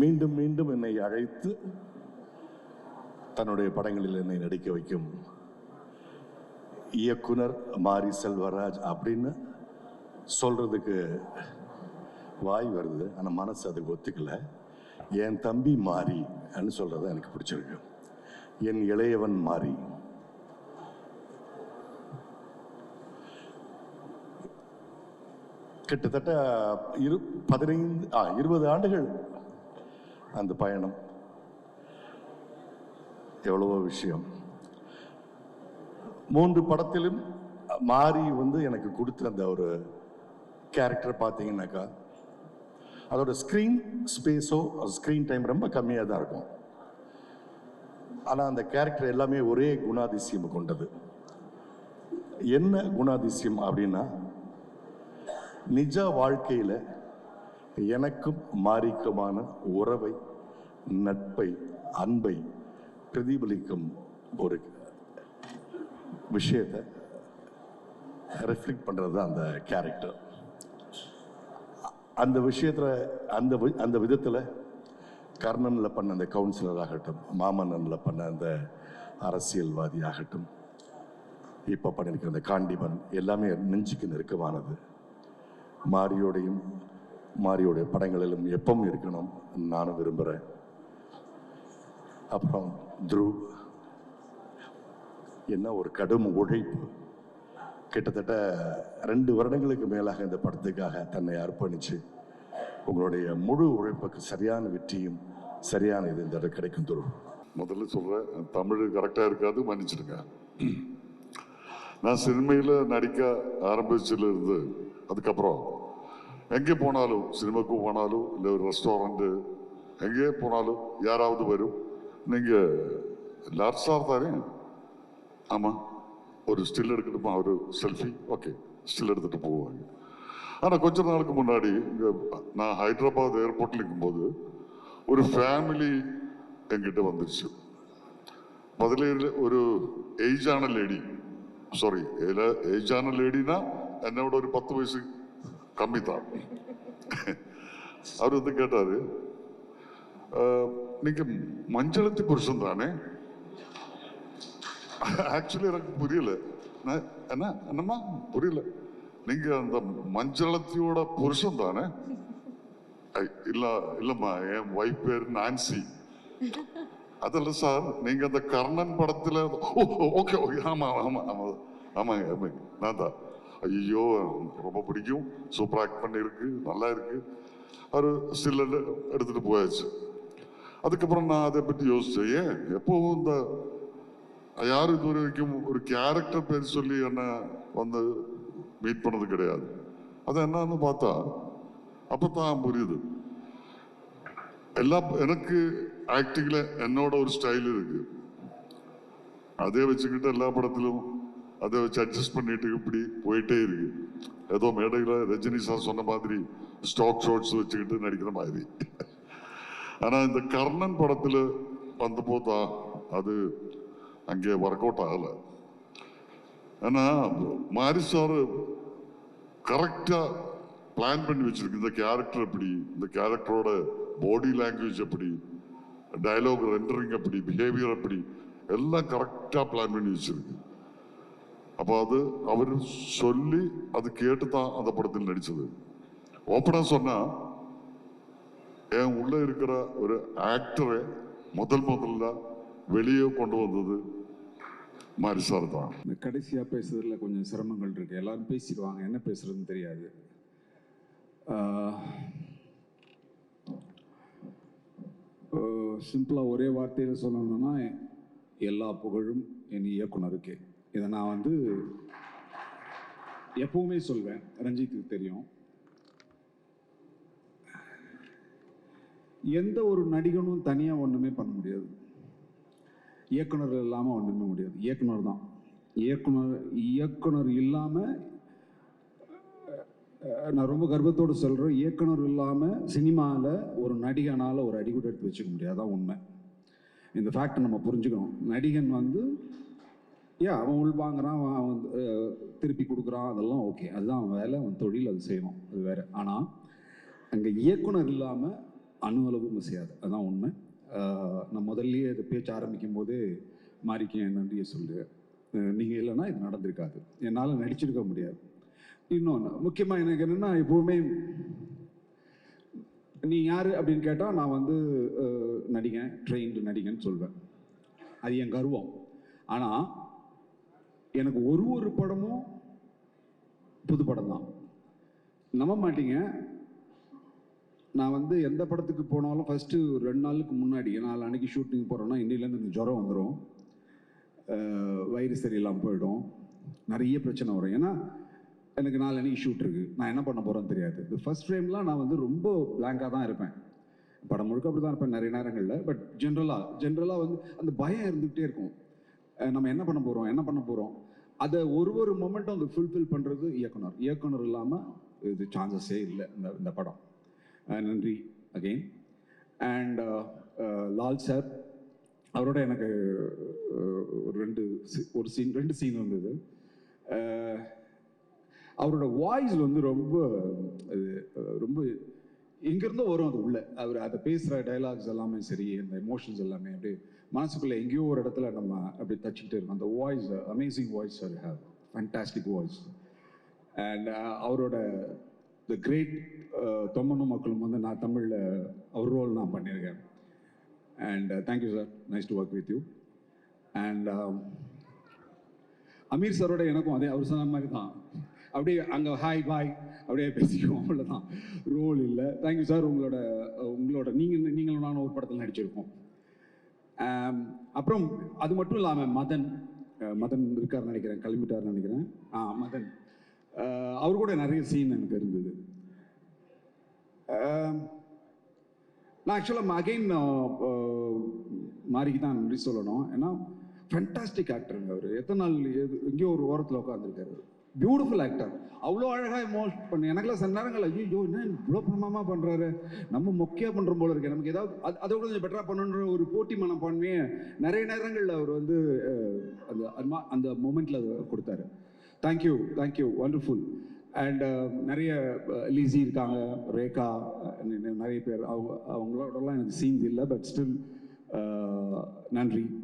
மீண்டும் மீண்டும் என்னை அழைத்து தன்னுடைய படங்களில் என்னை நடிக்க வைக்கும் இயக்குனர் மாரி செல்வராஜ் அப்படின்னு சொல்றதுக்கு வாய் வருது ஆனால் மனசு அதுக்கு ஒத்துக்கல. என் தம்பி மாறி அப்படின்னு சொல்றது எனக்கு பிடிச்சிருக்கு. என் இளையவன் மாறி கிட்டத்தட்ட இரு பதினைந்து ஆ இருபது ஆண்டுகள் அந்த பயணம். எவ்வளவோ விஷயம். மூன்று படத்திலும் மாறி வந்து எனக்கு கொடுத்த அந்த ஒரு கேரக்டர் பார்த்தீங்கன்னாக்கா அதோட ஸ்க்ரீன் ஸ்பேஸோ ஸ்க்ரீன் டைம் ரொம்ப கம்மியாக தான் இருக்கும். ஆனால் அந்த கேரக்டர் எல்லாமே ஒரே குணாதிசயம் கொண்டது. என்ன குணாதிசயம் அப்படின்னா நிஜ வாழ்க்கையில் எனக்கும் மாறிக்குமான உறவை நட்பை அன்பை பிரதிபலிக்கும் ஒரு விஷயத்தை ரெஃப்ளெக்ட் பண்ணுறது தான் அந்த கேரக்டர் அந்த விஷயத்தில் அந்த வி- அந்த விதத்தில் கர்ணனில் பண்ண அந்த கவுன்சிலர் ஆகட்டும் மாமன்னனில் பண்ண அந்த அரசியல்வாதி ஆகட்டும் இப்போ பண்ணியிருக்கிற அந்த காண்டிபன் எல்லாமே நெஞ்சுக்கு நெருக்கமானது. மாரியோடையும் மாரியோடைய படங்களிலும் எப்பவும் இருக்கணும் நானும் விரும்புகிறேன் அப்புறம் த்ரு என்ன ஒரு கடும் உழைப்பு. கிட்டத்தட்ட ரெண்டு வருடங்களுக்கு மேலாக இந்த படத்துக்காக தன்னை அர்ப்பணித்து உங்களுடைய முழு உழைப்புக்கு சரியான வெற்றியும் சரியான இது இந்த இடம் கிடைக்கும் துரு. முதல்ல சொல்கிறேன் தமிழ் கரெக்டாக இருக்காது மன்னிச்சிடுங்க. நான் சினிமையில் நடிக்க ஆரம்பிச்சிலிருந்து அதுக்கப்புறம் എങ്കിൽ പോണാലോ? സിനിമക്ക് പോണാലോ? ഇല്ല ഒരു റെസ്റ്റോറന്റ് എങ്കിൽ പോണാലോ? യാരാവത് വരും? നിങ്ങൾ ലാർജ് സ്റ്റാർ തരേ അമ്മ ഒരു സ്റ്റിൽ എടുക്കിട്ട് ആ ഒരു സെൽഫി ഓക്കെ സ്റ്റിൽ എടുത്തിട്ട് പോവുകയാണ്. ആണ് കൊച്ചു നാൾക്ക് മുന്നാടി ഞാൻ ഹൈദരാബാദ് എയർപോർട്ടിൽ നിൽക്കുമ്പോൾ ഒരു ഫാമിലി എങ്കിട്ട് വന്നിരിച്ചു. അതിലെ ഒരു ഏജ് ആണ് ലേഡി സോറി ഏജ് ആണ് ലേഡിനാ എന്നോട് ഒരു പത്ത് വയസ്സ് கம்மி தான் அவர் வந்து கேட்டார் நீங்கள் மஞ்சளத்தி புருஷன் தானே? ஆக்சுவலி எனக்கு புரியல. என்ன என்னம்மா? புரியல. நீங்கள் அந்த மஞ்சளத்தியோட புருஷன் தானே? இல்ல இல்லம்மா என் ஒய்ஃப் பேர் நான்சி அதில் சார் நீங்கள் அந்த கர்ணன் படத்தில் ஓகே ஓகே ஆமாம் ஆமாம் ஆமாம் ஆமாங்க ஆமாங்க நான் தான் ஐயோ ரொம்ப பிடிக்கும். சூப்பராக ஆக்ட் பண்ணியிருக்கு நல்லா இருக்கு. ஒரு ஸ்டில் எடுத்துட்டு போயாச்சு. அதுக்கப்புறம் நான் அதை பற்றி யோசிச்சேன் ஏன்? எப்போவும் இந்த யாரும் இது வரைக்கும் ஒரு கேரக்டர் பேர் சொல்லி என்ன வந்து மீட் பண்ணது கிடையாது. அது என்னன்னு பார்த்தா அப்பதான் புரியுது. எல்லா எனக்கு ஆக்டிங்கில் என்னோட ஒரு ஸ்டைல் இருக்குது அதே வச்சுக்கிட்டு எல்லா படத்திலும் அதை வச்சு அட்ஜஸ்ட் பண்ணிட்டு இப்படி போயிட்டே இருக்கு. ஏதோ மேடையில் ரஜினி சார் சொன்ன மாதிரி ஸ்டாக் ஷார்ட்ஸ் வச்சுக்கிட்டு நடிக்கிற மாதிரி. ஆனால் இந்த கர்ணன் படத்தில் வந்த போதா அது அங்கே ஒர்க் அவுட் ஆகலை. ஏன்னா மாரி சார் கரெக்டாக பிளான் பண்ணி வச்சிருக்கு. இந்த கேரக்டர் எப்படி இந்த கேரக்டரோட பாடி லாங்குவேஜ் எப்படி டைலாக் ரெண்டரிங் எப்படி பிஹேவியர் எப்படி எல்லாம் கரெக்டாக பிளான் பண்ணி வச்சுருக்கு. அப்போ அது அவர் சொல்லி அது கேட்டு தான் அந்த படத்தில் நடிச்சது. ஓப்பனாக சொன்னால் என் உள்ள இருக்கிற ஒரு ஆக்டரை முதல் முதல்ல வெளியே கொண்டு வந்தது மாரி சார் தான். இந்த கடைசியாக பேசுறதுல கொஞ்சம் சிரமங்கள் இருக்கு. எல்லாரும் பேசிடுவாங்க. என்ன பேசுறதுன்னு தெரியாது. சிம்பிளாக ஒரே வார்த்தையில் சொல்லணும்னா எல்லா புகழும் என் இயக்குனருக்கே. இதை நான் வந்து எப்பவுமே சொல்வேன். ரஞ்சித்துக்கு தெரியும். எந்த ஒரு நடிகனும் தனியாக ஒன்றுமே பண்ண முடியாது. இயக்குனர் இல்லாமல் ஒன்றுமே முடியாது. இயக்குனர் தான். இயக்குனர் இயக்குனர் இல்லாமல் நான் ரொம்ப கர்வத்தோடு சொல்கிறேன் இயக்குனர் இல்லாமல் சினிமாவில் ஒரு நடிகனால் ஒரு அடிக்கூட எடுத்து வச்சுக்க முடியாது. உண்மை. இந்த ஃபேக்டை நம்ம புரிஞ்சுக்கணும். நடிகன் வந்து யா அவன் உள்வாங்குறான் அவன் அவன் வந்து, திருப்பி கொடுக்குறான் அதெல்லாம் ஓகே அதுதான் அவன் வேலை அவன் தொழில் அது செய்யணும் அது வேற. ஆனால் அங்கே இயக்குனர் இல்லாமல் அணு அளவும் செய்யாது அதுதான் உண்மை. நான் முதல்லயே அதை பேச்சு ஆரம்பிக்கும் போது மாறிக்க நன்றியை சொல்லு. நீங்கள் இல்லைன்னா இது நடந்திருக்காது. என்னால் நடிச்சிருக்க முடியாது. இன்னொன்று முக்கியமாக எனக்கு என்னென்னா எப்போவுமே நீ யார் அப்படின்னு கேட்டால் நான் வந்து நடிகன் ட்ரெயின்டு நடிகன்னு சொல்வேன். அது என் கர்வம். ஆனால் எனக்கு ஒரு ஒரு படமும் புது படம் தான். நம்ப மாட்டீங்க. நான் வந்து எந்த படத்துக்கு போனாலும் ஃபஸ்ட்டு ரெண்டு நாளுக்கு முன்னாடி நாலு அன்னைக்கு ஷூட்டிங் போகிறோன்னா இன்னிலேருந்து எனக்கு ஜுரம் வந்துடும் வயிறு சரியில்லாமல் போயிடும். நிறைய பிரச்சனை வரும். ஏன்னா எனக்கு நாலு அன்னைக்கு ஷூட் இருக்குது நான் என்ன பண்ண போகிறேன்னு தெரியாது. இந்த ஃபர்ஸ்ட் ஃப்ரேம்லாம் நான் வந்து ரொம்ப பிளாங்காக தான் இருப்பேன். படம் முழுக்க அப்படி தான் இருப்பேன் நிறைய நேரங்களில். பட் ஜென்ரலாக ஜென்ரலாக வந்து அந்த பயம் இருந்துகிட்டே இருக்கும். நம்ம என்ன பண்ண போகிறோம் என்ன பண்ண போகிறோம் அதை ஒரு ஒரு மொமெண்ட்டும் அதை ஃபுல்ஃபில் பண்ணுறது இயக்குனர். இயக்குனர் இல்லாமல் இது சான்சஸே இல்லை இந்த இந்த படம். நன்றி again and uh, uh, Lal sir அவரோட எனக்கு ஒரு ரெண்டு ஒரு சீன் ரெண்டு சீன் வந்தது. அவரோட வாய்ஸ் வந்து ரொம்ப அது ரொம்ப இங்கிருந்து வரும் அது உள்ள. அவர் அதை பேசுகிற டைலாக்ஸ் எல்லாமே சரி அந்த எமோஷன்ஸ் எல்லாமே அப்படியே மனசுக்குள்ளே எங்கேயோ ஒரு இடத்துல நம்ம அப்படி தச்சுக்கிட்டே இருக்கோம். அந்த voice amazing voice sir have fantastic voice and அவரோட த கிரேட் uh, தொம்மனும் மக்களும் வந்து நான் தமிழில் அவர் ரோல் நான் பண்ணியிருக்கேன். And thank you sir nice to work with you and Aamir சாரோட எனக்கும் அதே அவர் சொன்ன மாதிரி தான். அப்படியே அங்கே ஹாய் பாய் அப்படியே பேசிக்குவோம் அவ்வளோதான் ரோல் இல்லை. தேங்க்யூ சார் உங்களோட உங்களோட நீங்கள் நீங்களும் நானும் ஒரு படத்தில் நடிச்சிருக்கோம் um, அப்புறம் அது மட்டும் இல்லாமல் மதன் மதன் இருக்கார் நினைக்கிறேன் கிளம்பிட்டார்னு நினைக்கிறேன். ஆ மதன். அவர் கூட நிறைய சீன் எனக்கு இருந்தது. Um, நான் ஆக்சுவலாக அகைன் மாறிக்கு தான் நன்றி சொல்லணும். ஏன்னா ஃபென்டாஸ்டிக் ஆக்டருங்க அவர். எத்தனை நாள் எது- எங்கேயோ ஒரு ஓரத்தில் உட்காந்துருக்காரு பியூட்டிஃபுல் ஆக்டர் அவ்வளோ அழகாக மோஸ்ட் பண்ணி எனக்குலாம் சில நேரங்கள் ஐயோ என்ன இவ்வளோ பிரமாமா பண்ணுறாரு நம்ம மொக்கையாக பண்ணுற போல இருக்கு. நமக்கு ஏதாவது அது அதை விட கொஞ்சம் பெட்டராக பண்ணணுன்ற ஒரு போட்டி மனப்பான்மையை நிறைய நேரங்களில் அவர் வந்து அந்த அன்மா- அந்த மூமெண்ட்டில் கொடுத்தாரு. தேங்க்யூ தேங்க்யூ வண்டர்ஃபுல் அண்ட் நிறைய லீசி இருக்காங்க ரேகா நிறைய பேர். அவங்க அவங்களோடலாம் எனக்கு சீன்ஸ் இல்லை பட் ஸ்டில் நன்றி.